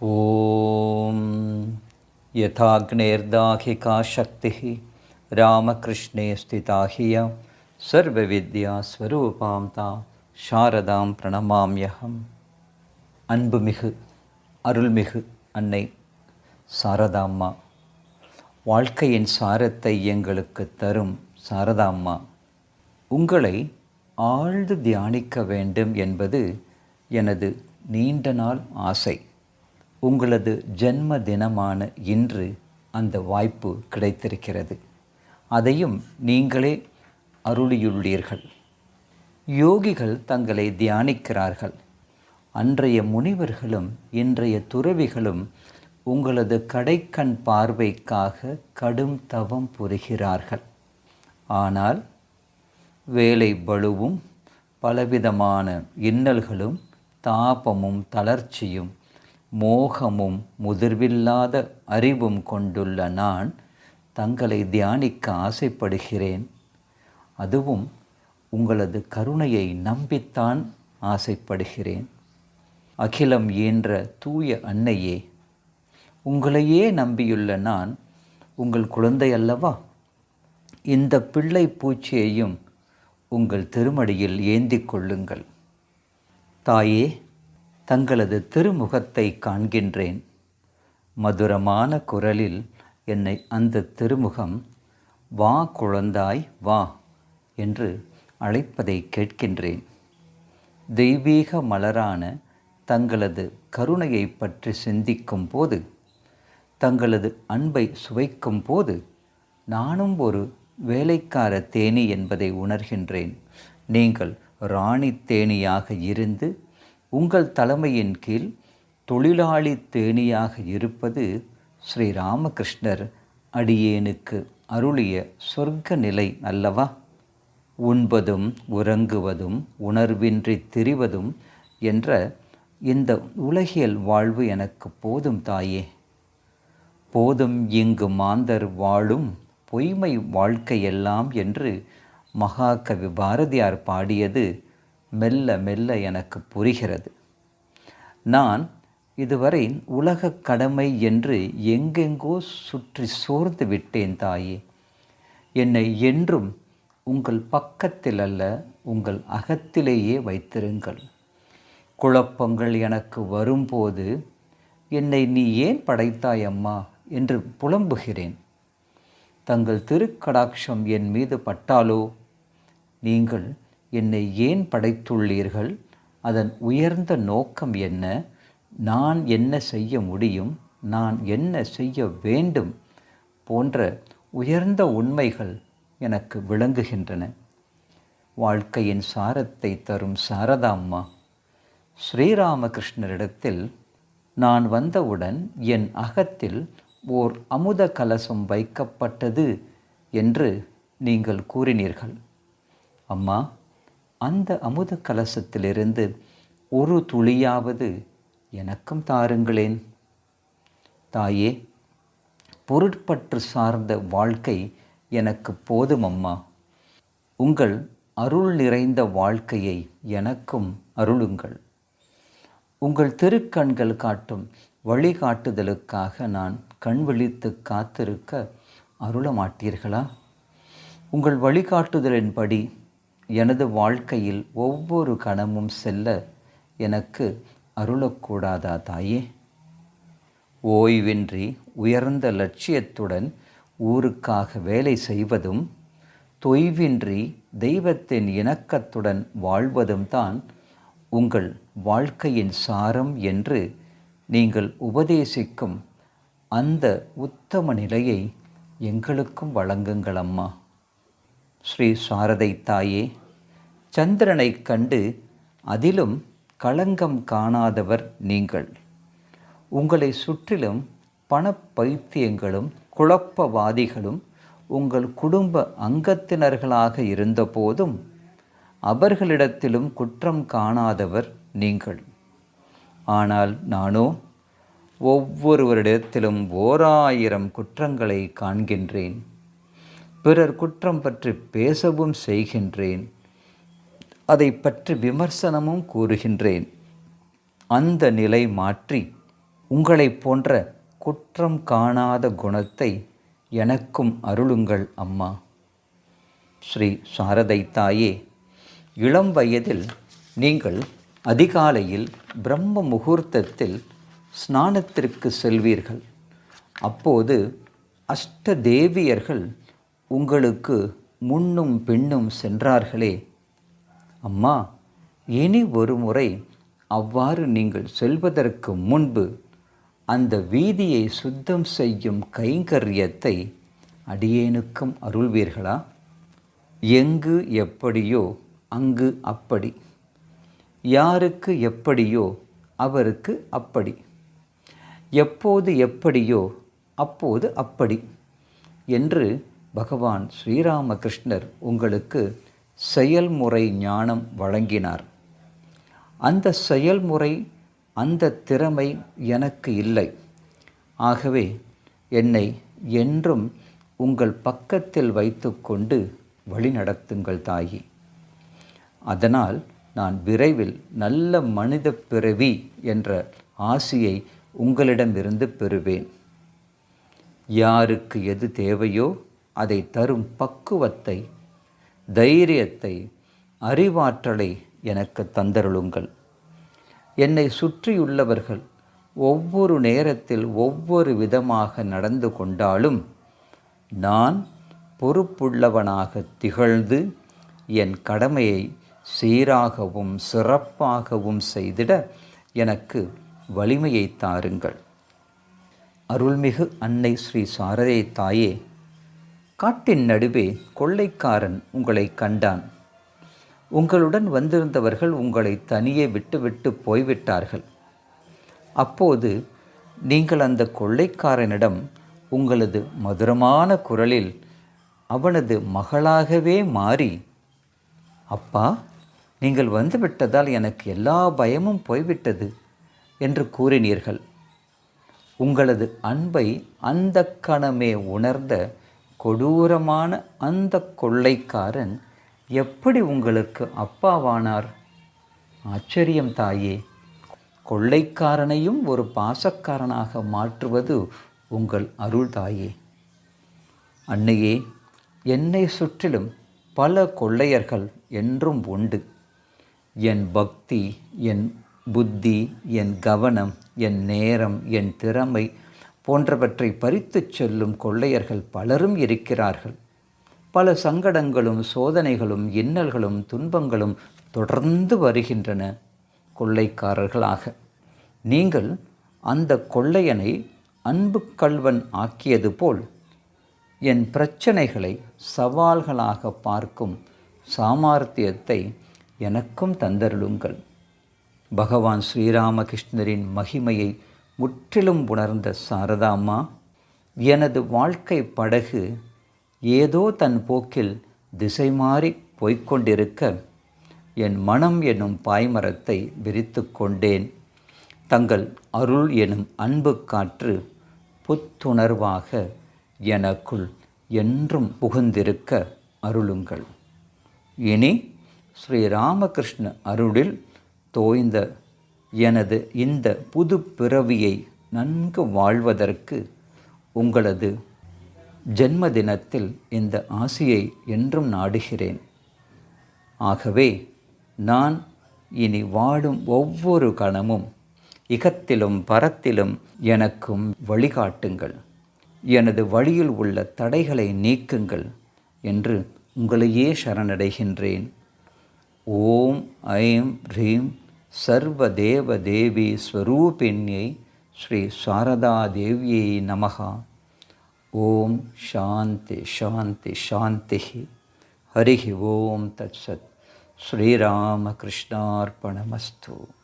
ॐ यथाग्नेर्दाहिका शक्तिः रामकृष्णे स्थिता ह्य सर्वविद्यास्वरूपां तां சாரதாம் பிரணமாம்யகம் அன்புமிகு அருள்மிகு அன்னை சாரதாம்மா வாழ்க்கையின் சாரத்தை எங்களுக்கு தரும் சாரதாம்மா உங்களை ஆழ்ந்து தியானிக்க வேண்டும் என்பது எனது நீண்ட நாள் ஆசை உங்களது ஜென்ம தினமான இன்று அந்த வாய்ப்பு கிடைத்திருக்கிறது. அதையும் நீங்களே அருளியுள்ளீர்கள். யோகிகள் தங்களை தியானிக்கிறார்கள். அன்றைய முனிவர்களும் இன்றைய துறவிகளும் உங்களது கடைக்கண் பார்வைக்காக கடும் தவம் புரிகிறார்கள். ஆனால் வேலை பளுவும் பலவிதமான இன்னல்களும் தாபமும் தளர்ச்சியும் மோகமும் முதிர்வில்லாத அறிவும் கொண்டுள்ள நான் தங்களை தியானிக்க ஆசைப்படுகிறேன். அதுவும் உங்களது கருணையை நம்பித்தான் ஆசைப்படுகிறேன். அகிலம் என்ற தூய அன்னையே உங்களையே நம்பியுள்ள நான் உங்கள் குழந்தை அல்லவா? இந்த பிள்ளை பூச்சியையும் உங்கள் திருமடியில் ஏந்திக் கொள்ளுங்கள். தாயே தங்களது திருமுகத்தை காண்கின்றேன். மதுரமான குரலில் என்னை அந்த திருமுகம் வா குழந்தாய் வா என்று அழைப்பதை கேட்கின்றேன். தெய்வீக மலரான தங்களது கருணையை பற்றி சிந்திக்கும் போது தங்களது அன்பை சுவைக்கும் போது நானும் ஒரு வேலைக்கார தேனி என்பதை உணர்கின்றேன். நீங்கள் ராணி தேனியாக இருந்து உங்கள் தலைமையின் கீழ் தொழிலாளி தேனியாக இருப்பது ஸ்ரீ ராமகிருஷ்ணர் அடியேனுக்கு அருளிய சொர்க்க நிலை அல்லவா? உண்பதும் உறங்குவதும் உணர்வின்றி திரிவதும் என்ற இந்த உலகியல் வாழ்வு எனக்கு போதும் தாயே. போதும் இங்கு மாந்தர் வாழும் பொய்மை வாழ்க்கையெல்லாம் என்று மகாகவி பாரதியார் பாடியது மெல்ல மெல்ல எனக்கு புரிகிறது. நான் இதுவரை உலக கடமை என்று எங்கெங்கோ சுற்றி சோர்ந்து விட்டேன் தாயே. என்னை என்றும் உங்கள் பக்கத்தில் அல்ல உங்கள் அகத்திலேயே வைத்திருங்கள். குழப்பங்கள் எனக்கு வரும்போது என்னை நீ ஏன் படைத்தாய் அம்மா? என்று புலம்புகிறேன். தங்கள் திருக்கடாட்சம் என் மீது பட்டாலோ? நீங்கள் என்னை ஏன் படைத்துள்ளீர்கள்? அதன் உயர்ந்த நோக்கம் என்ன? நான் என்ன செய்ய முடியும்? நான் என்ன செய்ய வேண்டும்? போன்ற உயர்ந்த உண்மைகள் எனக்கு விளங்குகின்றன. வாழ்க்கையின் சாரத்தை தரும் சாரதாம்மா ஸ்ரீராமகிருஷ்ணரிடத்தில் நான் வந்தவுடன் என் அகத்தில் ஓர் அமுத கலசம் வைக்கப்பட்டது என்று நீங்கள் கூறினீர்கள். அம்மா அந்த அமுத கலசத்திலிருந்து ஒரு துளியாவது எனக்கும் தாருங்களேன். தாயே பொருட்பற்று சார்ந்த வாழ்க்கை எனக்கு போதும் அம்மா. உங்கள் அருள் நிறைந்த வாழ்க்கையை எனக்கும் அருளுங்கள். உங்கள் திருக்கண்கள் காட்டும் வழிகாட்டுதலுக்காக நான் கண் விழித்து காத்திருக்க அருள மாட்டீர்களா உங்கள் வழிகாட்டுதலின்படி எனது வாழ்க்கையில் ஒவ்வொரு கணமும் செல்ல எனக்கு அருளக்கூடாதா தாயே? ஓய்வின்றி உயர்ந்த லட்சியத்துடன் ஊருக்காக வேலை செய்வதும் தொய்வின்றி தெய்வத்தின் இணக்கத்துடன் வாழ்வதும் தான் உங்கள் வாழ்க்கையின் சாரம் என்று நீங்கள் உபதேசிக்கும் அந்த உத்தம நிலையை எங்களுக்கும் வழங்குங்கள் அம்மா. ஸ்ரீ சாரதை தாயே. சந்திரனை கண்டு அதிலும் களங்கம் காணாதவர் நீங்கள். உங்களை சுற்றிலும் பணப்பைத்தியங்களும் குழப்பவாதிகளும் உங்கள் குடும்ப அங்கத்தினர்களாக இருந்தபோதும் அவர்களிடத்திலும் குற்றம் காணாதவர் நீங்கள். ஆனால் நானோ ஒவ்வொருவரிடத்திலும் ஓராயிரம் குற்றங்களை காண்கின்றேன். பிறர் குற்றம் பற்றி பேசவும் செய்கின்றேன். அதை பற்றி விமர்சனமும் கூறுகின்றேன். அந்த நிலை மாற்றி உங்களைப் போன்ற குற்றம் காணாத குணத்தை எனக்கும் அருளுங்கள் அம்மா. ஸ்ரீ சாரதை தாயே இளம் வயதில் நீங்கள் அதிகாலையில் பிரம்ம முகூர்த்தத்தில் ஸ்நானத்திற்கு செல்வீர்கள். அப்போது அஷ்ட தேவியர்கள் உங்களுக்கு முன்னும் பின்னும் சென்றார்களே. அம்மா இனி ஒரு முறை அவ்வாறு நீங்கள் செல்வதற்கு முன்பு அந்த வீதியை சுத்தம் செய்யும் கைங்கரியத்தை அடியேனுக்கும் அருள்வீர்களா? எங்கு எப்படியோ அங்கு அப்படி. யாருக்கு எப்படியோ அவருக்கு அப்படி. எப்போது எப்படியோ அப்போது அப்படி என்று பகவான் ஸ்ரீராமகிருஷ்ணர் உங்களுக்கு செயல்முறை ஞானம் வழங்கினார். அந்த செயல்முறை அந்த திறமை எனக்கு இல்லை. ஆகவே என்னை என்றும் உங்கள் பக்கத்தில் வைத்துக்கொண்டு வழிநடத்துங்கள் தாயி. அதனால் நான் விரைவில் நல்ல மனித பிறவி என்ற ஆசியை உங்களிடமிருந்து பெறுவேன். யாருக்கு எது தேவையோ அதை தரும் பக்குவத்தை தைரியத்தை அறிவாற்றலை எனக்கு தந்தருளுங்கள். என்னை சுற்றியுள்ளவர்கள் ஒவ்வொரு நேரத்தில் ஒவ்வொரு விதமாக நடந்து கொண்டாலும் நான் பொறுப்புள்ளவனாக திகழ்ந்து என் கடமையை சீராகவும் சிறப்பாகவும் செய்திட எனக்கு வலிமையை தாருங்கள். அருள்மிகு அன்னை ஸ்ரீ சாரதை தாயே காட்டின் நடுவே கொள்ளைக்காரன் உங்களை கண்டான். உங்களுடன் வந்திருந்தவர்கள் உங்களை தனியே விட்டுவிட்டு போய்விட்டார்கள். அப்போது நீங்கள் அந்த கொள்ளைக்காரனிடம் உங்களது மதுரமான குரலில் அவனது மகளாகவே மாறி அப்பா நீங்கள் வந்துவிட்டதால் எனக்கு எல்லா பயமும் போய்விட்டது என்று கூறினீர்கள். உங்களது அன்பை அந்த கணமே உணர்ந்த கொடூரமான அந்த கொள்ளைக்காரன் எப்படி உங்களுக்கு அப்பாவானார்? ஆச்சரியம் தாயே. கொள்ளைக்காரனையும் ஒரு பாசக்காரனாக மாற்றுவது உங்கள் அருள் தாயே. அன்னையே என்னை சுற்றிலும் பல கொள்ளையர்கள் என்றும் உண்டு. என் பக்தி என் புத்தி என் கவனம் என் நேரம் என் திறமை போன்றவற்றை பறித்துச் செல்லும் கொள்ளையர்கள் பலரும் இருக்கிறார்கள். பல சங்கடங்களும் சோதனைகளும் இன்னல்களும் துன்பங்களும் தொடர்ந்து வருகின்றன கொள்ளைக்காரர்களாக. நீங்கள் அந்த கொள்ளையனை அன்பு கல்வன் ஆக்கியது போல் என் பிரச்சனைகளை சவால்களாக பார்க்கும் சாமர்த்தியத்தை எனக்கும் தந்தருளுங்கள். பகவான் ஸ்ரீராமகிருஷ்ணரின் மகிமையை முற்றிலும் உணர்ந்த சாரதாம்மா எனது வாழ்க்கை படகு ஏதோ தன் போக்கில் திசை மாறி போய்கொண்டிருக்க என் மனம் என்னும் பாய்மரத்தை விரித்து கொண்டேன். தங்கள் அருள் எனும் அன்பு காற்று புத்துணர்வாக எனக்குள் என்றும் புகுந்திருக்க அருளுங்கள். இனி ஸ்ரீராமகிருஷ்ண அருளில் தோய்ந்த எனது இந்த புது பிறவியை நன்கு வாழ்வதற்கு உங்களது ஜென்மதினத்தில் இந்த ஆசையை என்றும் நாடுகிறேன். ஆகவே நான் இனி வாடும் ஒவ்வொரு கணமும் இகத்திலும் பரத்திலும் எனக்கும் வழிகாட்டுங்கள். எனது வழியில் உள்ள தடைகளை நீக்குங்கள் என்று உங்களையே சரணடைகின்றேன். ஓம் ஐம் ரீம் सर्वदेवदेवी स्वरूपिण्यै श्री शारदादेव्यै नमः। ॐ शान्ति शान्ति शान्तिः। हरिः ॐ तत्सत्। श्रीरामकृष्णार्पणमस्तु।